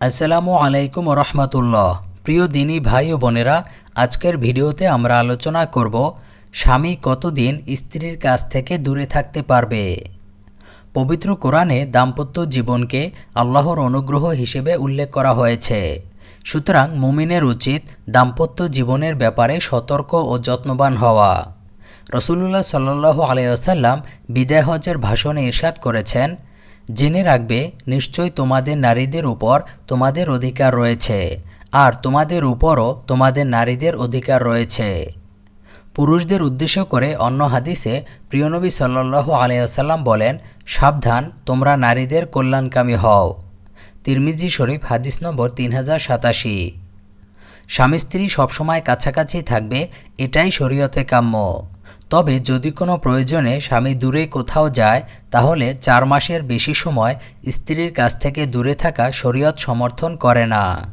আসসালামু আলাইকুম রহমতুল্লাহ। প্রিয় দিনী ভাই ও বোনেরা, আজকের ভিডিওতে আমরা আলোচনা করব, স্বামী কতদিন স্ত্রীর কাছ থেকে দূরে থাকতে পারবে? পবিত্র কোরআনে দাম্পত্য জীবনকে আল্লাহর অনুগ্রহ হিসেবে উল্লেখ করা হয়েছে। সুতরাং মুমিনের উচিত দাম্পত্য জীবনের ব্যাপারে সতর্ক ও যত্নবান হওয়া। রসুল্লাহ সাল্লু আলাইসাল্লাম বিদায় হজের ভাষণে ইরশাদ করেছেন জেনে রাখবে, নিশ্চয় তোমাদের নারীদের উপর তোমাদের অধিকার রয়েছে, আর তোমাদের উপরও তোমাদের নারীদের অধিকার রয়েছে। পুরুষদের উদ্দেশ্য করে অন্য হাদিসে প্রিয়নবী সাল্লাল্লাহু আলাইসাল্লাম বলেন, সাবধান, তোমরা নারীদের কল্যাণকামী হও। তিরমিজি শরীফ, হাদিস নম্বর তিন হাজার সাতাশি। স্বামী স্ত্রী সবসময় কাছাকাছি থাকবে, এটাই শরীয়তে কাম্য। তবে যদি কোনো প্রয়োজনে স্বামী দূরে কোথাও যায়, তাহলে চার মাসের বেশি সময় স্ত্রীর কাছ থেকে দূরে থাকা শরীয়ত সমর্থন করে না।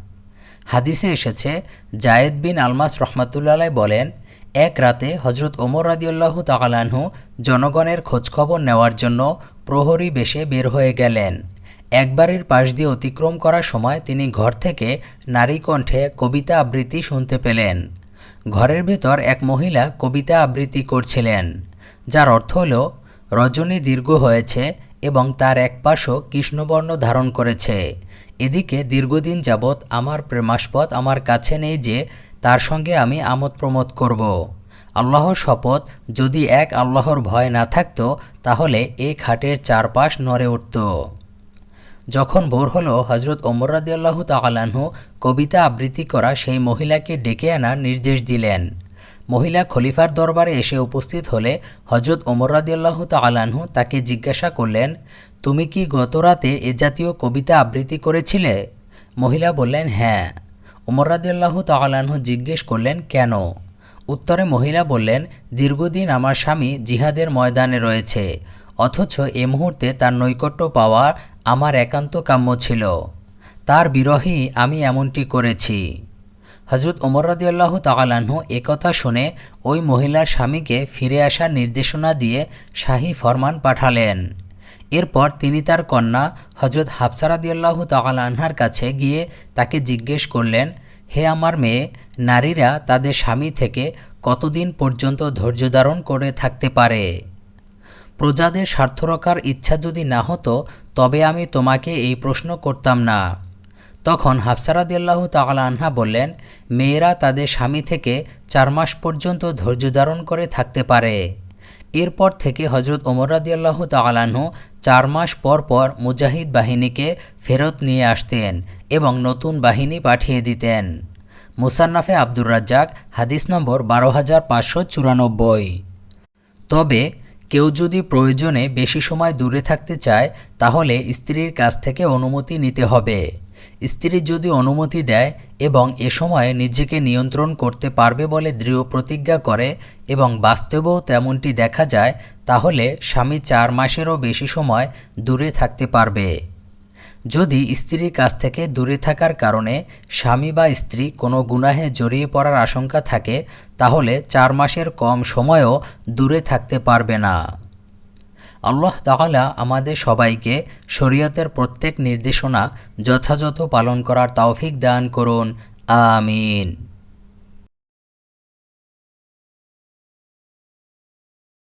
হাদিসে এসেছে, জায়েদ বিন আলমাস রহমাতুল্লাহ বলেন, এক রাতে হজরত ওমর রাদিউল্লাহ তালানহু জনগণের খোঁজখবর নেওয়ার জন্য প্রহরী বেশে বের হয়ে গেলেন। একবারের পাশ দিয়ে অতিক্রম করার সময় তিনি ঘর থেকে নারী কণ্ঠে কবিতা আবৃত্তি শুনতে পেলেন। ঘরের ভেতর এক মহিলা কবিতা আবৃত্তি করছিলেন, যার অর্থ হল, রজনী দীর্ঘ হয়েছে এবং তার এক পাশও কৃষ্ণবর্ণ ধারণ করেছে এদিকে দীর্ঘদিন যাবৎ আমার প্রেমাস্পদ আমার কাছে নেই যে তার সঙ্গে আমি আমোদ প্রমোদ করব। আল্লাহর শপথ যদি এক আল্লাহর ভয় না থাকত, তাহলে এই খাটের চারপাশ নড়ে উঠত যখন ভোর হলো হজরত ওমর রাদিয়াল্লাহু তালাহু কবিতা আবৃত্তি করা সেই মহিলাকে ডেকে আনার নির্দেশ দিলেন। মহিলা খলিফার দরবারে এসে উপস্থিত হলে হজরত ওমর রাদিয়াল্লাহু তালাহু তাকে জিজ্ঞাসা করলেন, তুমি কি গত রাতে এ জাতীয় কবিতা আবৃত্তি করেছিলে? মহিলা বললেন হ্যাঁ। ওমর রাদিয়াল্লাহু তালাহু জিজ্ঞেস করলেন, কেন? উত্তরে মহিলা বললেন, দীর্ঘদিন আমার স্বামী জিহাদের ময়দানে রয়েছে। অথচ এ মুহূর্তে তার নৈকট্য পাওয়া আমার একান্ত কাম্য ছিল। তার বিরহেই আমি এমনটি করেছি। হজরত ওমর রাদিয়াল্লাহ তালাহু একথা শুনে ওই মহিলার স্বামীকে ফিরে আসার নির্দেশনা দিয়ে শাহী ফরমান পাঠালেন। এরপর তিনি তার কন্যা হজরত হাফসারাদিয়াল্লাহ তালাহার কাছে গিয়ে তাকে জিজ্ঞেস করলেন, হে আমার মেয়ে, নারীরা তাদের স্বামী থেকে কতদিন পর্যন্ত ধৈর্য ধারণ করে থাকতে পারে? প্রজাদের স্বার্থ রক্ষার ইচ্ছা যদি না হতো, তবে আমি তোমাকে এই প্রশ্ন করতাম না। তখন হাফসারাদিল্লাহ তালা আনহা বললেন, মেয়েরা তাদের স্বামী থেকে চার মাস পর্যন্ত ধৈর্য ধারণ করে থাকতে পারে। এরপর থেকে হজরত ওমর রাদিয়াল্লাহ তালাহু চার মাস পর পর মুজাহিদ বাহিনীকে ফেরত নিয়ে আসতেন এবং নতুন বাহিনী পাঠিয়ে দিতেন। মুসান্নাফে আব্দুর রাজ্জাক, হাদিস নম্বর বারো হাজার পাঁচশো চুরানব্বই। তবে কেউ যদি প্রয়োজনে বেশি সময় দূরে থাকতে চায়, তাহলে স্ত্রীর কাছ থেকে অনুমতি নিতে হবে। স্ত্রী যদি অনুমতি দেয় এবং এ সময়ে নিজেকে নিয়ন্ত্রণ করতে পারবে বলে দৃঢ় প্রতিজ্ঞা করে এবং বাস্তবেও তেমনটি দেখা যায়, তাহলে স্বামী চার মাসেরও বেশি সময় দূরে থাকতে পারবে। যদি স্ত্রীর কাছ থেকে দূরে থাকার কারণে স্বামী বা স্ত্রী কোনো গুনাহে জড়িয়ে পড়ার আশঙ্কা থাকে, তাহলে চার মাসের কম সময়ও দূরে থাকতে পারবে না। আল্লাহ তাহলা আমাদের সবাইকে শরীয়তের প্রত্যেক নির্দেশনা যথাযথ পালন করার তৌফিক দান করুন। আমিন।